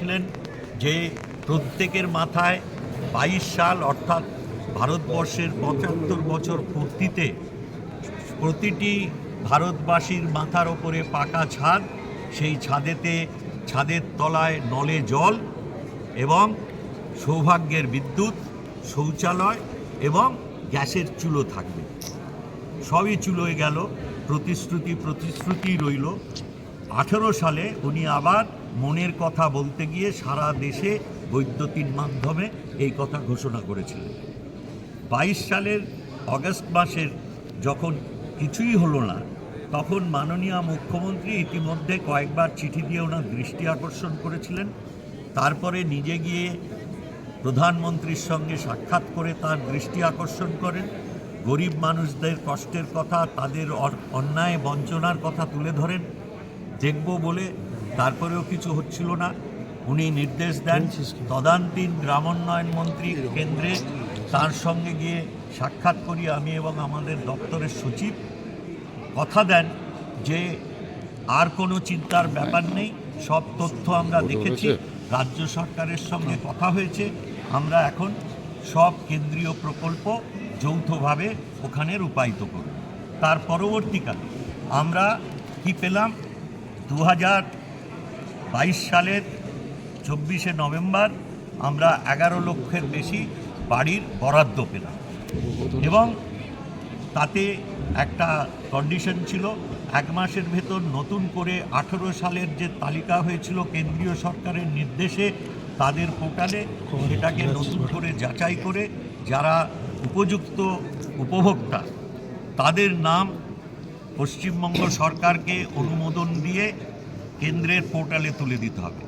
বলেছিলেন যে প্রত্যেকের মাথায় বাইশ সাল অর্থাৎ ভারতবর্ষের পঁচাত্তর বছর পূর্তিতে প্রতিটি ভারতবাসীর মাথার ওপরে পাকা ছাদ, সেই ছাদেতে ছাদের তলায় নলে জল এবং সৌভাগ্যের বিদ্যুৎ, শৌচালয় এবং গ্যাসের চুলো থাকবে। সবই চুলোয় গেল, প্রতিশ্রুতি প্রতিশ্রুতি রইল। আঠেরো সালে উনি আবার মনের কথা বলতে গিয়ে সারা দেশে বৈদ্যুতিন মাধ্যমে এই কথা ঘোষণা করেছিলেন। বাইশ সালের অগস্ট মাসের যখন কিছুই হলো না, তখন মাননীয় মুখ্যমন্ত্রী ইতিমধ্যে কয়েকবার চিঠি দিয়ে ওনার দৃষ্টি আকর্ষণ করেছিলেন। তারপরে নিজে গিয়ে প্রধানমন্ত্রীর সঙ্গে সাক্ষাৎ করে তার দৃষ্টি আকর্ষণ করেন। গরিব মানুষদের কষ্টের কথা, তাদের অন্যায় বঞ্চনার কথা তুলে ধরেন। দেখব বলে তারপরেও কিছু হচ্ছিল না। উনি নির্দেশ দেন তদান্তীন গ্রামোন্নয়ন মন্ত্রী কেন্দ্রে তার সঙ্গে গিয়ে সাক্ষাৎ করি আমি এবং আমাদের দপ্তরের সচিব। কথা দেন যে আর কোনো চিন্তার ব্যাপার নেই সব তথ্য আমরা দেখেছি রাজ্য সরকারের সঙ্গে কথা হয়েছে। আমরা এখন সব কেন্দ্রীয় প্রকল্প যৌথভাবে ওখানে রূপায়িত করব। তার পরবর্তীকালে আমরা কি পেলাম? দু হাজার বাইশ সালের চব্বিশে নভেম্বর আমরা এগারো লক্ষের বেশি বাড়ির বরাদ্দ পেলাম। এবং তাতে একটা কন্ডিশন ছিল, এক মাসের ভেতর নতুন করে আঠেরো সালের যে তালিকা হয়েছিল কেন্দ্রীয় সরকারের নির্দেশে তাদের পোর্টালে সেটাকে নতুন করে যাচাই করে যারা উপযুক্ত উপভোক্তা, তাদের নাম পশ্চিমবঙ্গ সরকারকে অনুমোদন দিয়ে কেন্দ্রের পোর্টালে তুলে দিতে হবে।